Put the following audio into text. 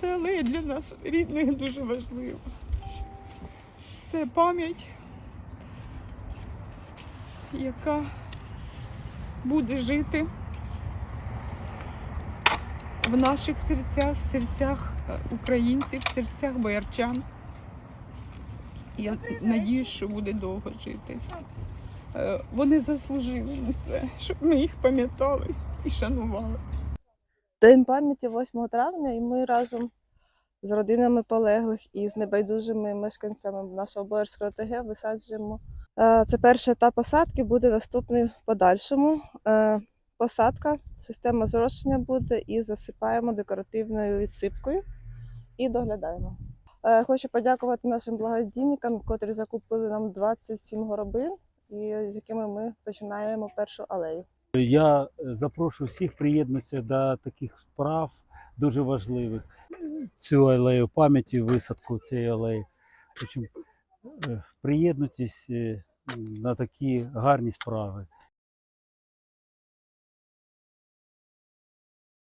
Це алея для нас рідних дуже важлива. Це пам'ять, яка буде жити в наших серцях, в серцях е, українців, в серцях боярчан. Я надіюсь, що буде довго жити. Е, Вони заслужили на це, щоб ми їх пам'ятали і шанували. День пам'яті 8 травня, і ми разом з родинами полеглих і з небайдужими мешканцями нашого Боярського ОТГ висаджуємо. Е, Це перший етап посадки, буде наступний в подальшому. Е, Посадка, система зрошення буде і засипаємо декоративною відсипкою і доглядаємо. Е, Хочу подякувати нашим благодійникам, котрі закупили нам 27 горобин, і з якими ми починаємо першу алею. Я е, запрошую всіх приєднатися до таких справ дуже важливих. Цю алею пам'яті, висадку цієї алеї. Е, приєднуйтесь е, на такі гарні справи.